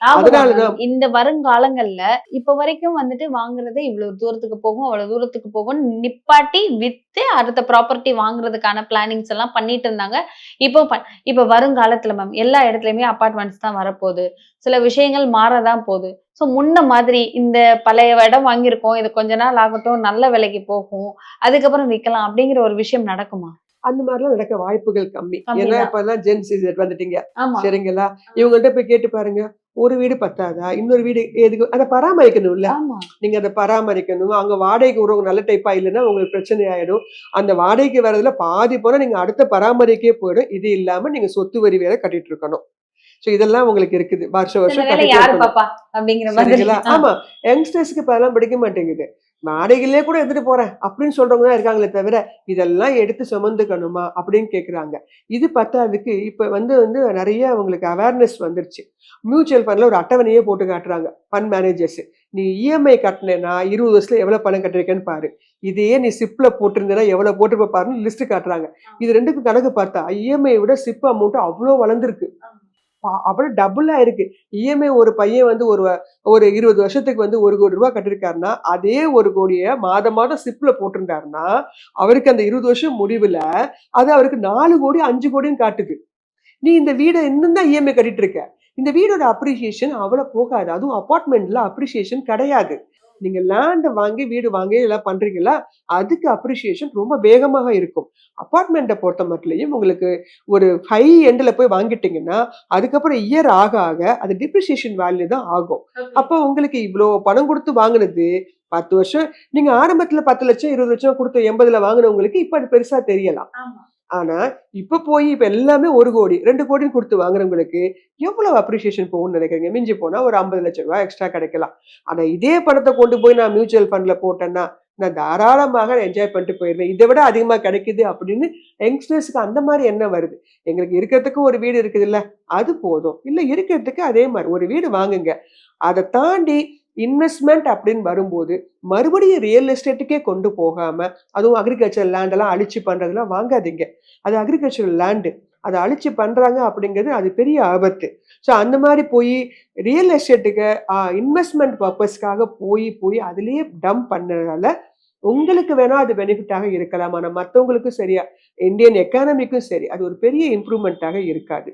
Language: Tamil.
அதனாலதான் இந்த வருங்காலங்கள்ல இப்ப வரைக்கும் வந்துட்டு வாங்குறது இவ்வளவு தூரத்துக்கு போகும் அவ்வளவு தூரத்துக்கு போகும் நிப்பாட்டி வித்து அடுத்த ப்ராப்பர்ட்டி வாங்குறதுக்கான பிளானிங்ஸ் எல்லாம் பண்ணிட்டு இருந்தாங்க. இப்போ இப்ப வருங்காலத்துல மேம் எல்லா இடத்துலயுமே அபார்ட்மெண்ட்ஸ் தான் வரப்போகுது. சில விஷயங்கள் மாறதான் போகுது. ஸோ முன்ன மாதிரி இந்த பழைய இடம் வாங்கியிருக்கோம் இது கொஞ்ச நாள் ஆகட்டும் நல்ல விலைக்கு போகும் அதுக்கப்புறம் விற்கலாம் அப்படிங்கிற ஒரு விஷயம் நடக்குமா? அந்த மாதிரிலாம் நடக்க வாய்ப்புகள் கம்மி. ஏன்னா. இப்ப எல்லாம் வந்துட்டீங்க. சரிங்களா? இவங்கள்ட்ட போய் கேட்டு பாருங்க. ஒரு வீடு பத்தாதா? இன்னொரு வீடு எதுக்கு? அதை பராமரிக்கணும்ல. ஆமா. நீங்க அதை பராமரிக்கணும். அங்க வாடகைக்கு விடுறவங்க நல்ல டைப்பா இல்லைன்னா உங்களுக்கு பிரச்சனை ஆயிடும். அந்த வாடகைக்கு வர்றதுல பாதி போனா நீங்க அடுத்த பராமரிக்கே போயிடும். இது இல்லாம நீங்க சொத்து வரி வேற கட்டிட்டு இருக்கணும். சோ இதெல்லாம் உங்களுக்கு இருக்குது. வருஷம் வருஷம். ஆமா. யங்ஸ்டர்ஸ்க்கு இப்ப அதெல்லாம் பிடிக்க மாட்டேங்குது. வாடகையிலே கூட எடுத்துட்டு போறேன் அப்படின்னு சொல்றவங்க தான் இருக்காங்களே தவிர இதெல்லாம் எடுத்து சுமந்துக்கணுமா அப்படின்னு கேக்குறாங்க. இது பத்தாதுக்கு இப்ப வந்து வந்து நிறைய அவங்களுக்கு அவேர்னஸ் வந்துருச்சு. மியூச்சுவல் ஃபண்ட்ல ஒரு அட்டவணையே போட்டு காட்டுறாங்க ஃபண்ட் மேனேஜர்ஸ் நீ இஎம்ஐ கட்டினேன்னா இருபது வருஷத்துல எவ்வளவு பணம் கட்டிருக்கேன்னு பாரு. இதையே நீ சிப்ல போட்டிருந்தேன்னா எவ்வளவு போட்டிருப்ப பாருன்னு லிஸ்ட் காட்டுறாங்க. இது ரெண்டுக்கும் கணக்கு பார்த்தா இஎம்ஐ விட சிப் அமௌண்ட் அவ்வளோ வளர்ந்துருக்கு. அப்படியே டபுளாக டபுளா இருக்கு. இஎம்ஐ ஒரு பையன் வந்து ஒரு வ- ஒரு இருபது வருஷத்துக்கு வந்து ஒரு கோடி ரூபாய் கட்டிருக்காருன்னா அதே ஒரு கோடியை மாதம் மாதம் சிப்பில் போட்டிருந்தாருன்னா அவருக்கு அந்த இருபது வருஷம் முடிவுல அது அவருக்கு நாலு கோடி அஞ்சு கோடின்னு காட்டுது. நீ இந்த வீடை இன்னும் தான் இஎம்ஐ கட்டிட்டு இருக்க. இந்த வீடோட அப்ரிசியேஷன் அவ்வளவு போகாது. அதுவும் அப்பார்ட்மெண்ட்ல அப்ரிசியேஷன் கிடையாது. நீங்க லேண்ட் வாங்கி வீடு வாங்கி எல்லாம் பண்றீங்களா அதுக்கு அப்ரிசியேஷன் ரொம்ப வேகமாக இருக்கும். அபார்ட்மெண்ட்டை பொறுத்த மட்டும் உங்களுக்கு ஒரு ஹை எண்டில் போய் வாங்கிட்டீங்கன்னா அதுக்கப்புறம் இயர் ஆக ஆக அது டிப்ரிசியேஷன் வேல்யூ தான் ஆகும். அப்போ உங்களுக்கு இவ்வளோ பணம் கொடுத்து வாங்குனது பத்து வருஷம் நீங்க ஆரம்பத்துல பத்து லட்சம் இருபது லட்சம் கொடுத்து எண்பதுல வாங்கினவங்களுக்கு இப்ப அது பெருசா தெரியலாம். ஆனா இப்ப போய் இப்ப எல்லாமே ஒரு கோடி ரெண்டு கோடின்னு கொடுத்து வாங்குறவங்களுக்கு எவ்வளவு அப்ரிசியேஷன் போகும்னு நினைக்கிறீங்க? மிஞ்சி போனா ஒரு ஐம்பது லட்சம் ரூபாய் எக்ஸ்ட்ரா கிடைக்கலாம். ஆனா இதே பணத்தை கொண்டு போய் நான் மியூச்சுவல் ஃபண்ட்ல போட்டேன்னா நான் தாராளமாக என்ஜாய் பண்ணிட்டு போயிடுவேன். இதை விட அதிகமா கிடைக்குது அப்படின்னு யங்ஸ்டர்ஸ்க்கு அந்த மாதிரி என்ன வருது. எங்களுக்கு இருக்கிறதுக்கு ஒரு வீடு இருக்குது இல்ல அது போதும். இல்ல இருக்கிறதுக்கு அதே மாதிரி ஒரு வீடு வாங்குங்க. அதை தாண்டி இன்வெஸ்ட்மெண்ட் அப்படின்னு வரும்போது மறுபடியும் ரியல் எஸ்டேட்டுக்கே கொண்டு போகாமல் அதுவும் அக்ரிகல்ச்சர் லேண்டெல்லாம் அழிச்சு பண்ணுறதுலாம் வாங்காதீங்க. அது அக்ரிகல்ச்சர் லேண்டு அதை அழிச்சு பண்ணுறாங்க அப்படிங்கிறது அது பெரிய ஆபத்து. ஸோ அந்த மாதிரி போய் ரியல் எஸ்டேட்டுக்கு இன்வெஸ்ட்மெண்ட் பர்பஸ்க்காக போய் போய் அதுலேயே டம்ப் பண்ணதால உங்களுக்கு வேணா அது பெனிஃபிட்டாக இருக்கலாம். ஆனால் மற்றவங்களுக்கும் சரியா இந்தியன் எக்கானமிக்கும் சரி அது ஒரு பெரிய இம்ப்ரூவ்மெண்ட்டாக இருக்காது.